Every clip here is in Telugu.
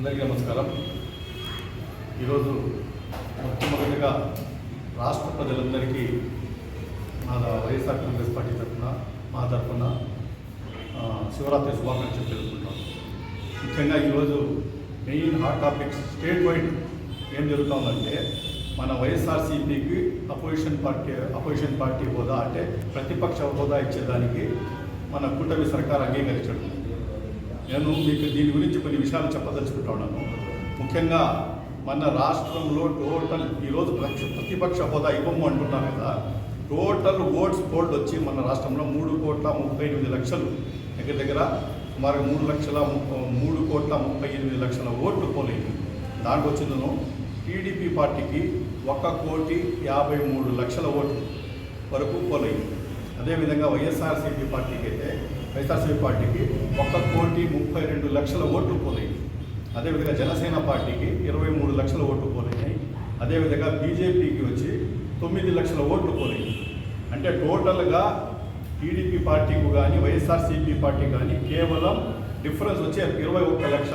అందరికీ నమస్కారం. ఈరోజు మొట్టమొదటిగా రాష్ట్ర ప్రజలందరికీ మా వైఎస్ఆర్ కాంగ్రెస్ పార్టీ తరఫున మా తరఫున శివరాత్రి శుభాకాంక్షలు తెలుపుకుంటాం ముఖ్యంగా ఈరోజు main hot topics state wide ఏం జరుగుతుందంటే మన వైఎస్ఆర్సీపీకి అపోజిషన్ పార్టీ అపోజిషన్ పార్టీ హోదా అంటే ప్రతిపక్ష హోదా ఇచ్చేదానికి మన కూటమి సర్కార్ అంగీకరించడం. నేను మీకు దీని గురించి కొన్ని విషయాలు చెప్పదలుచుకుంటున్నాను ముఖ్యంగా మన రాష్ట్రంలో టోటల్ ఈరోజు ప్రతి- ప్రతిపక్ష హోదా ఇవ్వము అంటున్నాం కదా. టోటల్ ఓట్స్ పోల్డ్ వచ్చి మన రాష్ట్రంలో మూడు కోట్ల ముప్పై ఎనిమిది లక్షలు. దగ్గర దగ్గర సుమారు మూడు లక్షల ము- మూడు కోట్ల ముప్పై ఎనిమిది లక్షల ఓట్లు పోలేదు దాంట్లో వచ్చిందను టీడీపీ పార్టీకి ఒక కోటి యాభై మూడు లక్షల ఓట్లు వరకు పోలేదు అదేవిధంగా వైఎస్ఆర్సీపీ పార్టీకి అయితే వైఎస్ఆర్సీపీ పార్టీకి ఒక్క కోటి ముప్పై రెండు లక్షల ఓట్లు పోలేదు అదేవిధంగా జనసేన పార్టీకి ఇరవై మూడు లక్షల ఓట్లు పోలేనాయి అదేవిధంగా బీజేపీకి వచ్చి తొమ్మిది లక్షల ఓట్లు పోలేదు అంటే టోటల్గా టీడీపీ పార్టీకి కానీ వైఎస్ఆర్సీపీ పార్టీ కానీ కేవలం డిఫరెన్స్ వచ్చే ఇరవై ఒక్క లక్ష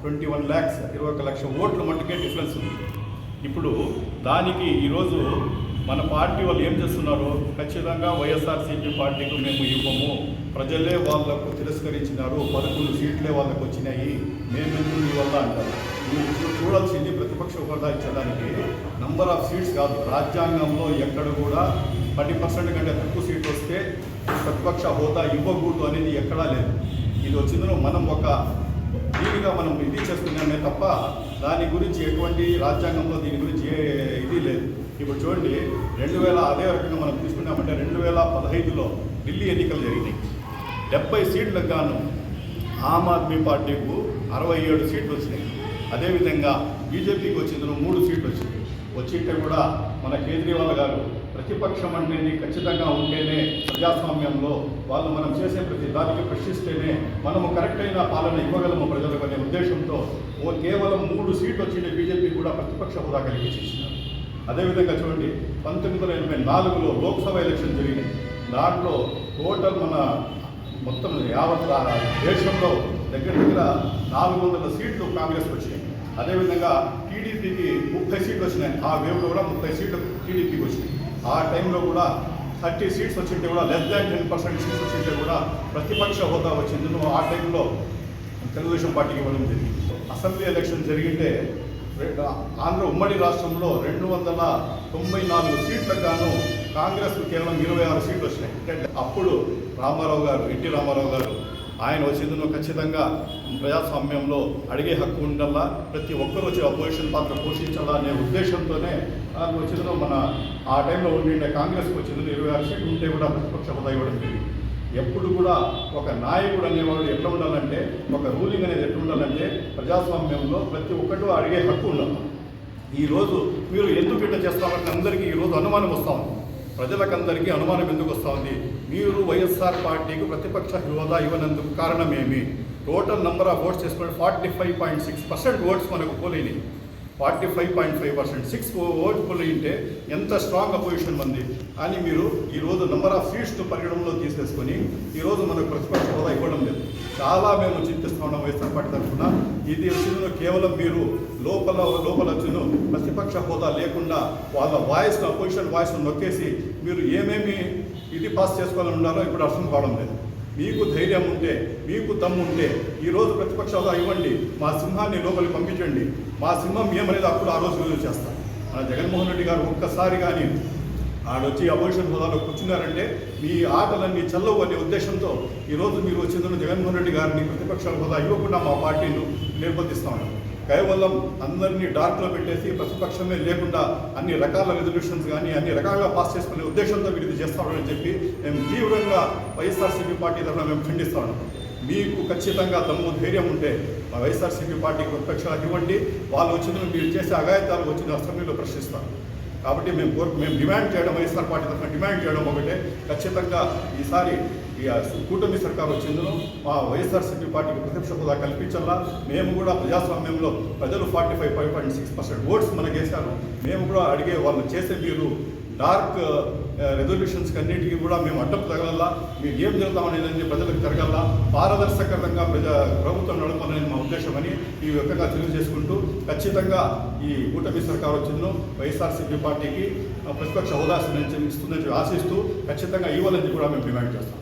ట్వంటీ వన్ ల్యాక్స్ ఇరవై ఒక్క లక్ష ఓట్లు మట్టుకే డిఫరెన్స్ ఉంది. ఇప్పుడు దానికి ఈరోజు మన పార్టీ వాళ్ళు ఏం చేస్తున్నారు ఖచ్చితంగా వైఎస్ఆర్సీపీ పార్టీకి మేము ఇవ్వము. ప్రజలే వాళ్ళకు తిరస్కరించినారు పదకొండు సీట్లే వాళ్ళకు వచ్చినాయి మేమెందుకు మీ వల్ల అంటారు. మీరు చూడాల్సింది ప్రతిపక్ష హోదా ఇచ్చడానికి నంబర్ ఆఫ్ సీట్స్ కాదు రాజ్యాంగంలో ఎక్కడ కూడా థర్టీ పర్సెంట్ కంటే తక్కువ సీట్లు వస్తే ప్రతిపక్ష హోదా ఇవ్వకూడదు అనేది ఎక్కడా లేదు. ఇది వచ్చిందో మనం ఒక దీనిగా మనం ఇది చేసుకున్నామే తప్ప దాని గురించి ఎటువంటి రాజ్యాంగంలో దీని గురించి ఏ ఇది లేదు. ఇప్పుడు చూడండి రెండు వేల అదే రకంగా మనం తీసుకున్నామంటే రెండు వేల పదహైదులో ఢిల్లీ ఎన్నికలు జరిగినాయి. డెబ్బై సీట్లకు గాను ఆమ్ ఆద్మీ పార్టీకు అరవై ఏడు సీట్లు వచ్చినాయి. అదేవిధంగా బీజేపీకి వచ్చింది మూడు సీట్లు వచ్చింది వచ్చింటే కూడా మన కేజ్రీవాల్ గారు ప్రతిపక్షం అంటేనే ఖచ్చితంగా ఉంటేనే ప్రజాస్వామ్యంలో వాళ్ళు మనం చేసే ప్రతి దానికి ప్రశ్నిస్తేనే మనము కరెక్ట్ అయిన పాలన ఇవ్వగలము ప్రజలకు అనే ఉద్దేశంతో ఓ కేవలం మూడు సీట్లు వచ్చిన బీజేపీ కూడా ప్రతిపక్ష హోదా కలిగించేసినారు అదేవిధంగా చూడండి పంతొమ్మిది వందల ఎనభై నాలుగులో లోక్సభ ఎలక్షన్ జరిగింది. దాంట్లో టోటల్ మన యావత్ దేశంలో దగ్గర దగ్గర నాలుగు వందల సీట్లు కాంగ్రెస్ వచ్చినాయి అదేవిధంగా టీడీపీకి ముప్పై సీట్లు వచ్చినాయి. ఆ వేవ్లో కూడా ముప్పై సీట్లు టీడీపీకి వచ్చినాయి. ఆ టైంలో కూడా థర్టీ సీట్స్ వచ్చింటే కూడా less than ten percent seats వచ్చింటే కూడా ప్రతిపక్ష హోదా వచ్చింది. ఆ టైంలో తెలుగుదేశం పార్టీకి ఇవ్వడం జరిగింది. అసెంబ్లీ ఎలక్షన్ జరిగితే ఆంధ్ర ఉమ్మడి రాష్ట్రంలో రెండు వందల తొంభై నాలుగు సీట్లకు గాను కాంగ్రెస్ కేవలం ఇరవై ఆరు సీట్లు వచ్చినాయి. అంటే అప్పుడు రామారావు గారు ఎన్టీ రామారావు గారు ఆయన వచ్చిందో ఖచ్చితంగా ప్రజాస్వామ్యంలో అడిగే హక్కు ఉండల్లా ప్రతి ఒక్కరు వచ్చి అపోజిషన్ పాత్ర పోషించాలా అనే ఉద్దేశంతోనే నాకు వచ్చిందో మన ఆ టైంలో ఉండి కాంగ్రెస్కి వచ్చిందో ఇరవై ఆరు సీట్లు ఉంటే కూడా ప్రతిపక్ష హోదా ఇవ్వడం జరిగింది ఎప్పుడు కూడా ఒక నాయకుడు అనేవాడు ఎట్లా ఉండాలంటే ఒక రూలింగ్ అనేది ఎట్లా ఉండాలంటే ప్రజాస్వామ్యంలో ప్రతి ఒక్కటి అడిగే హక్కు ఉండాలి ఈరోజు మీరు ఎందుకు ఇట్లా చేస్తామంటే అందరికీ ఈరోజు అనుమానం వస్తూ ఉంది. ప్రజలకందరికీ అనుమానం ఎందుకు వస్తూ ఉంది? మీరు వైఎస్ఆర్ పార్టీకి ప్రతిపక్ష హోదా ఇవ్వనందుకు కారణమేమి టోటల్ నెంబర్ ఆఫ్ ఓట్స్ చేసుకుంటే forty five point six percent votes మనకు పోలేని forty five point five percent six vote ఉంటే ఎంత స్ట్రాంగ్ అపోజిషన్ ఉంది అని మీరు ఈరోజు నెంబర్ ఆఫ్ సీట్స్ పరిగణంలో తీసేసుకొని ఈరోజు మనకు ప్రతిపక్ష హోదా ఇవ్వడం లేదు. చాలా మేము చింతిస్తూ ఉన్నాం వైఎస్ఆర్ పార్టీ తరఫున. ఇది వచ్చిన కేవలం మీరు లోపల లోపల వచ్చిన ప్రతిపక్ష హోదా లేకుండా వాళ్ళ వాయిస్ అపోజిషన్ వాయిస్ నొక్కేసి మీరు ఏమేమి ఇది పాస్ చేసుకోవాలని ఉన్నారో ఇప్పుడు అర్థం కావడం లేదు. మీకు ధైర్యం ఉంటే మీకు దమ్ము ఉంటే ఈరోజు ప్రతిపక్ష హోదా ఇవ్వండి మా సింహాన్ని లోపలికి పంపించండి. మా సింహం ఏమనేది అప్పుడు ఆ రోజు రుజువు చేస్తాం. మన జగన్మోహన్ రెడ్డి గారు ఒక్కసారి కానీ ఆడొచ్చి అపోజిషన్ హోదాలో కూర్చున్నారంటే మీ ఆటలన్నీ చల్లవు అనే ఉద్దేశంతో ఈరోజు మీరు వచ్చిందని జగన్మోహన్ రెడ్డి గారిని ప్రతిపక్ష హోదా ఇవ్వకుండా మా పార్టీని నిర్బంధిస్తామని కేవలం అందరినీ డార్క్లో పెట్టేసి ప్రతిపక్షమే లేకుండా అన్ని రకాల రెజల్యూషన్స్ కానీ అన్ని రకాలుగా పాస్ చేసుకునే ఉద్దేశంతో మీరు ఇది చేస్తామని చెప్పి మేము తీవ్రంగా వైఎస్ఆర్సీపీ పార్టీ తరఫున మేము ఖండిస్తాము మీకు ఖచ్చితంగా దమ్ము ధైర్యం ఉంటే మా వైఎస్ఆర్సీపీ పార్టీకి ప్రతిపక్షాలు ఇవ్వండి. వాళ్ళు వచ్చిన మీరు చేసే అగాయతాలు వచ్చిన అసెంబ్లీలో ప్రశ్నిస్తాను కాబట్టి మేము కోరు మేము డిమాండ్ చేయడం వైఎస్ఆర్ పార్టీ తరఫున డిమాండ్ చేయడం ఒకటే. ఖచ్చితంగా ఈసారి ఈ కూటమి సర్కార్ వచ్చిందో మా వైఎస్ఆర్సీపీ పార్టీకి ప్రతిపక్ష హోదా కల్పించాలా? మేము కూడా ప్రజాస్వామ్యంలో ప్రజలు forty five five point six percent votes మనకు వేశారు మేము కూడా అడిగే వాళ్ళు చేసే మీరు డార్క్ రెజల్యూషన్స్కి అన్నిటికీ కూడా మేము అడ్డపు తగలల్లా మీరు ఏం జరుగుతామనేది ప్రజలకు తిరగల్లా పారదర్శకంగా ప్రజా ప్రభుత్వం నడపాలనేది మా ఉద్దేశమని ఈ విధంగా తెలియజేసుకుంటూ ఖచ్చితంగా ఈ కూటమి సర్కార్ వచ్చిందో వైఎస్ఆర్సీపీ పార్టీకి ప్రతిపక్ష హోదా ఇస్తుందని ఆశిస్తూ ఖచ్చితంగా ఇవ్వాలని కూడా మేము డిమాండ్ చేస్తాం.